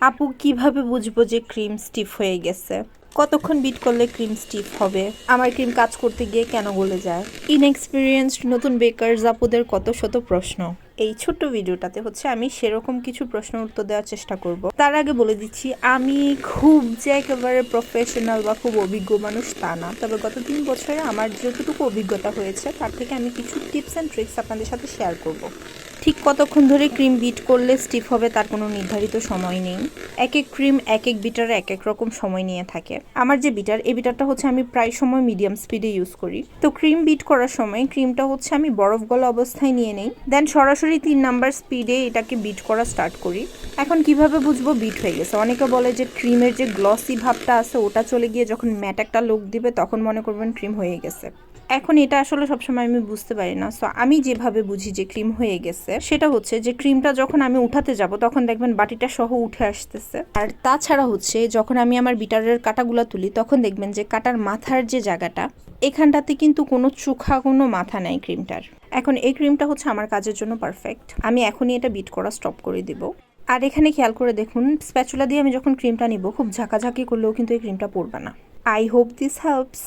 আপু কীভাবে বুঝব যে ক্রিম স্টিফ হয়ে গেছে? কতক্ষণ বিট করলে ক্রিম স্টিফ হবে? আমার ক্রিম কাজ করতে গিয়ে কেন গলে যায়? ইনএক্সপিরিয়েন্সড নতুন বেকারস আপুদের কত শত প্রশ্ন। এই ছোট্ট ভিডিওটাতে হচ্ছে আমি সেরকম কিছু প্রশ্ন উত্তর দেওয়ার চেষ্টা করব। তার আগে বলে দিচ্ছি, আমি খুব যে একেবারে প্রফেশনাল বা খুব অভিজ্ঞ মানুষ তা না। তবে গত তিন বছরে আমার যতটুকু অভিজ্ঞতা হয়েছে, তার থেকে আমি কিছু টিপস অ্যান্ড ট্রিক্স আপনাদের সাথে শেয়ার করব। ঠিক কতক্ষণ ধরে ক্রিম বিট করলে স্টিফ হবে তার কোনো নির্ধারিত সময় নেই। এক এক ক্রিম, এক এক বিটার এক এক রকম সময় নিয়ে থাকে। আমার যে বিটার, এই বিটারটা হচ্ছে আমি প্রায় সময় মিডিয়াম স্পিডে ইউজ করি। তো ক্রিম বিট করার সময় ক্রিমটা হচ্ছে আমি বরফ গলা অবস্থায় নিয়ে নেই। দেন সরাসরি তিন নাম্বার স্পিডে এটাকে বিট করা স্টার্ট করি। এখন কীভাবে বুঝব? বিট হয়ে গেছে। অনেকে বলে যে ক্রিমের যে গ্লসি ভাবটা আছে, ওটা চলে গিয়ে যখন ম্যাট একটা লোক দিবে, তখন মনে করবেন ক্রিম হয়ে গেছে। এখন এটা আসলে সবসময় আমি বুঝতে পারি না। সো আমি যেভাবে বুঝি যে ক্রিম হয়ে গেছে, সেটা হচ্ছে যে ক্রিমটা যখন আমি উঠাতে যাব, তখন দেখবেন বাটিটা সহ উঠে আসতেছে। আর তাছাড়া হচ্ছে, যখন আমি আমার বিটারের কাটাগুলো তুলি, তখন দেখবেন যে কাটার মাথার যে জায়গাটা, এখানটাতে কিন্তু কোনো চোখা, কোনো মাথা নাই ক্রিমটার এখন এই ক্রিমটা হচ্ছে আমার কাজের জন্য পারফেক্ট আমি এখনই এটা বিট করা স্টপ করে দিব। আর এখানে খেয়াল করে দেখুন স্প্যাচুলা দিয়ে আমি যখন ক্রিমটা নিব, খুব ঝাঁকাঝাঁকি করলেও কিন্তু এই ক্রিমটা পড়বে না। I hope this helps